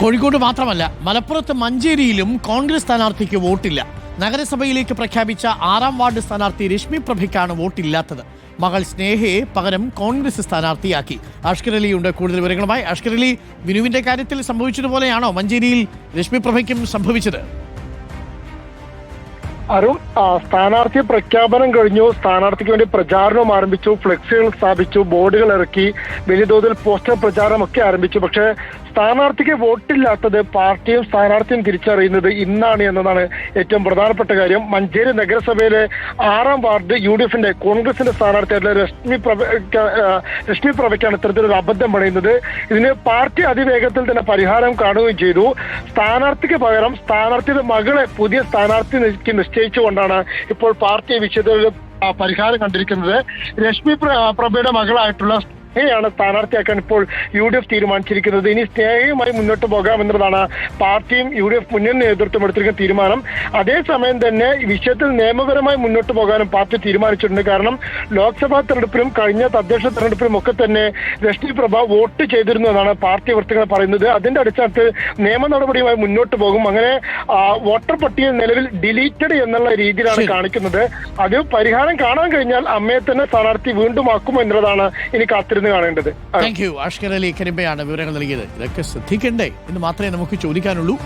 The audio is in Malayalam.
കോഴിക്കോട് മാത്രമല്ല മലപ്പുറത്ത് മഞ്ചേരിയിലും കോൺഗ്രസ് സ്ഥാനാർത്ഥിക്ക് വോട്ടില്ല. നഗരസഭയിലേക്ക് പ്രഖ്യാപിച്ച ആറാം വാർഡ് സ്ഥാനാർത്ഥി രശ്മി പ്രഭയ്ക്കാണ് വോട്ടില്ലാത്തത്. മകൾ സ്നേഹയെ പകരം കോൺഗ്രസ് സ്ഥാനാർത്ഥിയാക്കി. അഷ്കർ അലിയുണ്ട് കൂടുതൽ വിവരങ്ങളുമായി. അഷ്കർ അലി വിനുവിന്റെ കാര്യത്തിൽ സംഭവിച്ചതുപോലെയാണോ മഞ്ചേരിയിൽ രശ്മി പ്രഭയ്ക്കും സംഭവിച്ചത്? അരുൺ സ്ഥാനാർത്ഥി പ്രഖ്യാപനം കഴിഞ്ഞു. സ്ഥാനാർത്ഥിക്ക് വേണ്ടി പ്രചാരണം ആരംഭിച്ചു. ഫ്ലെക്സുകൾ സ്ഥാപിച്ചു. ബോർഡുകൾ ഇറക്കി. വലിയ തോതിൽ പോസ്റ്റർ പ്രചാരണമൊക്കെ ആരംഭിച്ചു. പക്ഷേ സ്ഥാനാർത്ഥിക്ക് വോട്ടില്ലാത്തത് പാർട്ടിയും സ്ഥാനാർത്ഥിയും തിരിച്ചറിയുന്നത് ഇന്നാണ് എന്നതാണ് ഏറ്റവും പ്രധാനപ്പെട്ട കാര്യം. മഞ്ചേരി നഗരസഭയിലെ ആറാം വാർഡ് യു ഡി എഫിന്റെ കോൺഗ്രസിന്റെ സ്ഥാനാർത്ഥിയായിട്ടുള്ള രശ്മി പ്രഭ രശ്മി പ്രഭയ്ക്കാണ് ഇത്തരത്തിലൊരു അബദ്ധം പണിയുന്നത്. ഇതിന് പാർട്ടി അതിവേഗത്തിൽ തന്നെ പരിഹാരം കാണുകയും ചെയ്തു. സ്ഥാനാർത്ഥിക്ക് പകരം സ്ഥാനാർത്ഥിയുടെ മകളെ പുതിയ സ്ഥാനാർത്ഥി നിശ്ചയിച്ചുകൊണ്ടാണ് ഇപ്പോൾ പാർട്ടി വിഷയത്തിൽ പരിഹാരം കണ്ടിരിക്കുന്നത്. രശ്മി പ്രഭയുടെ മകളായിട്ടുള്ള സ്നേഹയാണ് സ്ഥാനാർത്ഥിയാക്കാൻ ഇപ്പോൾ യു ഡി എഫ് തീരുമാനിച്ചിരിക്കുന്നത്? ഇനി സ്നേഹയുമായി മുന്നോട്ട് പോകാം എന്നുള്ളതാണ് പാർട്ടിയും യു ഡി എഫ് മുന്നണി നേതൃത്വം എടുത്തിരിക്കുന്ന തീരുമാനം. അതേസമയം തന്നെ വിഷയത്തിൽ നിയമപരമായി മുന്നോട്ട് പോകാനും പാർട്ടി തീരുമാനിച്ചിട്ടുണ്ട്. കാരണം ലോക്സഭാ തെരഞ്ഞെടുപ്പിലും കഴിഞ്ഞ തദ്ദേശ തെരഞ്ഞെടുപ്പിലും ഒക്കെ തന്നെ രശ്മി പ്രഭ വോട്ട് ചെയ്തിരുന്നു എന്നാണ് പാർട്ടി വൃത്തങ്ങൾ പറയുന്നത്. അതിന്റെ അടിസ്ഥാനത്തിൽ നിയമ നടപടിയുമായി മുന്നോട്ട് പോകും. അങ്ങനെ വോട്ടർ പട്ടിക നിലവിൽ ഡിലീറ്റഡ് എന്നുള്ള രീതിയിലാണ് കാണിക്കുന്നത്. അത് പരിഹാരം കാണാൻ കഴിഞ്ഞാൽ അമ്മയെ തന്നെ സ്ഥാനാർത്ഥി വീണ്ടും ആക്കുമോ എന്നുള്ളതാണ് ഇനി കാത്തിരുന്ന് കാണേണ്ടത്. താങ്ക് യു അഷ്കർ അലി കരിമ്പയാണ് വിവരങ്ങൾ നൽകിയത്. ഇതൊക്കെ ശ്രദ്ധിക്കണ്ടേ എന്ന് മാത്രമേ നമുക്ക് ചോദിക്കാനുള്ളൂ.